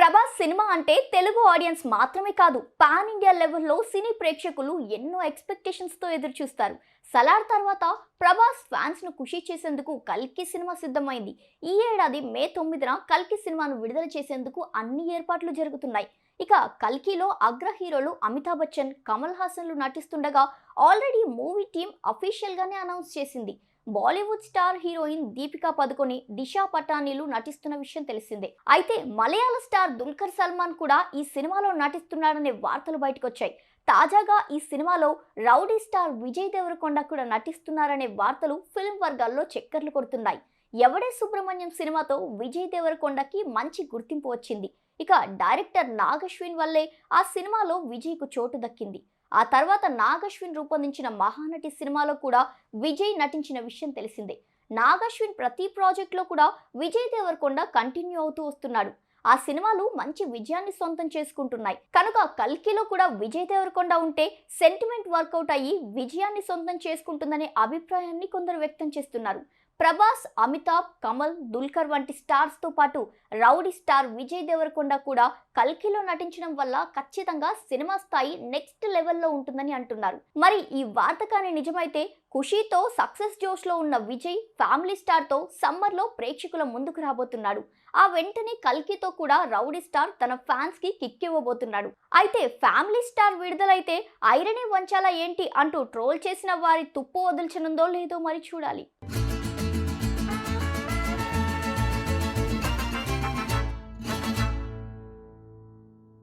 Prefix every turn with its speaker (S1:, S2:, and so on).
S1: Prabhas cinema అంటే Telugu audience మాత్రమే కాదు పాన్ ఇండియా లెవెల్లో సినీ ప్రేక్షకులు ఎన్నో ఎక్స్పెక్టేషన్స్తో ఎదురు చూస్తారు సలార్ తర్వాత ప్రభాస్ ఫ్యాన్స్ను ఖుషి చేసేందుకు కల్కి సినిమా సిద్ధమైంది. ఈ ఏడాది మే తొమ్మిదిన కల్కి సినిమాను విడుదల చేసేందుకు అన్ని ఏర్పాట్లు జరుగుతున్నాయి. ఇక కల్కిలో అగ్ర హీరోలు అమితాబ్ బచ్చన్ కమల్ హాసన్లు నటిస్తుండగా ఆల్రెడీ మూవీ టీం అఫీషియల్గానే అనౌన్స్ చేసింది. బాలీవుడ్ స్టార్ హీరోయిన్ దీపికా పదుకొని దిశా పటానీలు నటిస్తున్న విషయం తెలిసిందే. అయితే మలయాళ స్టార్ దుల్కర్ సల్మాన్ కూడా ఈ సినిమాలో నటిస్తున్నాడనే వార్తలు బయటకొచ్చాయి. తాజాగా ఈ సినిమాలో రౌడీ స్టార్ విజయ్ దేవరకొండ కూడా నటిస్తున్నారనే వార్తలు ఫిల్మ్ వర్గాల్లో చక్కర్లు కొడుతున్నాయి. ఎవడే సుబ్రహ్మణ్యం సినిమాతో విజయ్ దేవరకొండకి మంచి గుర్తింపు వచ్చింది. ఇక డైరెక్టర్ నాగశ్విన్ వల్లే ఆ సినిమాలో విజయ్కు చోటు దక్కింది. ఆ తర్వాత నాగశ్విన్ రూపొందించిన మహానటి సినిమాలో కూడా విజయ్ నటించిన విషయం తెలిసిందే. నాగశ్విన్ ప్రతి ప్రాజెక్ట్లో కూడా విజయ్ దేవరకొండ కంటిన్యూ అవుతూ వస్తున్నాడు. ఆ సినిమాలు మంచి విజయాన్ని సొంతం చేసుకుంటున్నాయి. కనుక కల్కిలో కూడా విజయ్ దేవరకొండ ఉంటే సెంటిమెంట్ వర్కౌట్ అయ్యి విజయాన్ని సొంతం చేసుకుంటుందనే అభిప్రాయాన్ని కొందరు వ్యక్తం చేస్తున్నారు. ప్రభాస్ అమితాబ్ కమల్ దుల్కర్ వంటి స్టార్స్తో పాటు రౌడీ స్టార్ విజయ్ దేవరకొండ కూడా కల్కిలో నటించడం వల్ల ఖచ్చితంగా సినిమా స్థాయి నెక్స్ట్ లెవెల్లో ఉంటుందని అంటున్నారు. మరి ఈ వార్త కానీ నిజమైతే ఖుషీతో సక్సెస్ జోష్లో ఉన్న విజయ్ ఫ్యామిలీ స్టార్తో సమ్మర్లో ప్రేక్షకుల ముందుకు రాబోతున్నాడు. ఆ వెంటనే కల్కితో కూడా రౌడీ స్టార్ తన ఫ్యాన్స్కి కిక్ ఇవ్వబోతున్నాడు. అయితే ఫ్యామిలీ స్టార్ విడుదలైతే ఐరనే వంచాలా ఏంటి అంటూ ట్రోల్ చేసిన వారి తుప్పు వదిల్చనుందో లేదో మరి చూడాలి.